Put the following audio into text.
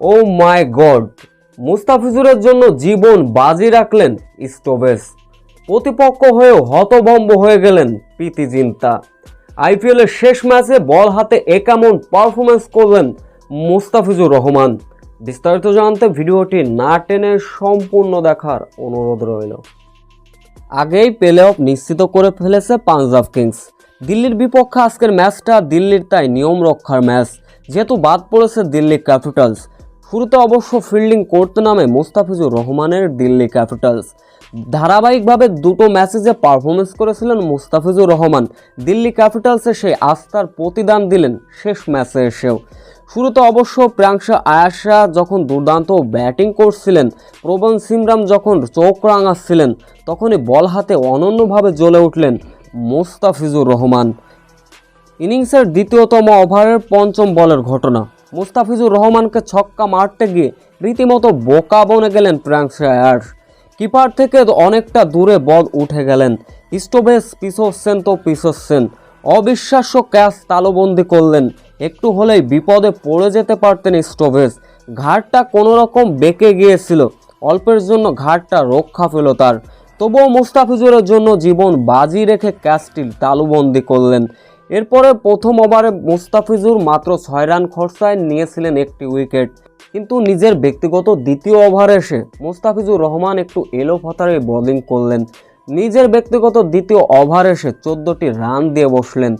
ও মাই god, মুস্তাফিজুরের জন্য জীবন বাজি রাখলেন স্টোভেস প্রতিপক্ষ হয়েও হতভম্ব হয়ে গেলেন প্রীতি জিন্তা। আইপিএলের শেষ ম্যাচে বল হাতে একামন পারফরমেন্স করলেন মুস্তাফিজুর রহমান। বিস্তারিত জানতে ভিডিওটি না টেনে সম্পূর্ণ দেখার অনুরোধ রইল। আগেই প্লে অফ নিশ্চিত করে ফেলেছে পাঞ্জাব কিংস। দিল্লির বিপক্ষে আজকের ম্যাচটা দিল্লির তাই নিয়ম রক্ষার ম্যাচ। যেহেতু বাদ পড়েছে দিল্লি ক্যাপিটালস শুরুতে অবশ্য ফিল্ডিং করতে নামে মোস্তাফিজুর রহমানের দিল্লি ক্যাপিটালস। ধারাবাহিকভাবে দুটো ম্যাচে পারফরমেন্স করেছিলেন মোস্তাফিজুর রহমান। দিল্লি ক্যাপিটালসে সেই আস্থার প্রতিদান দিলেন শেষ ম্যাচে এসেও। শুরুতে অবশ্য প্রাংশা আয়াসা যখন দুর্দান্ত ব্যাটিং করছিলেন, প্রবণ সিমরাম যখন চোখ রাঙাচ্ছিলেন, তখনই বল হাতে অনন্যভাবে জ্বলে উঠলেন মোস্তাফিজুর রহমান। ইনিংসের দ্বিতীয়তম ওভারের পঞ্চম বলের ঘটনা। মুস্তাফিজুর রহমানকে ছক্কা মারতে গিয়ে রীতিমতো বোকা বনে গেলেন প্রাংশায়ার কিপার থেকে অনেকটা দূরে বল উঠে গেলেন। স্টোভেস পিছোচ্ছেন তো পিছোচ্ছেন অবিশ্বাস্য ক্যাচ তালুবন্দি করলেন। একটু হলেই বিপদে পড়ে যেতে পারতেন স্টোভেস ঘাটটা কোনো রকম বেঁকে গিয়েছিল। অল্পের জন্য ঘাটটা রক্ষা পেল তার। তবুও মুস্তাফিজুরের জন্য জীবন বাজি রেখে ক্যাচটি তালুবন্দি করলেন। এরপরে প্রথম ওভারে মুস্তাফিজুর মাত্র ছয় রান খরচায় নিয়েছিলেন একটি উইকেট। কিন্তু নিজের ব্যক্তিগত দ্বিতীয় ওভারে এসে মুস্তাফিজুর রহমান একটু এলো ফতারে বোলিং করলেন। নিজের ব্যক্তিগত দ্বিতীয় ওভারে এসে চোদ্দোটি রান দিয়ে বসলেন।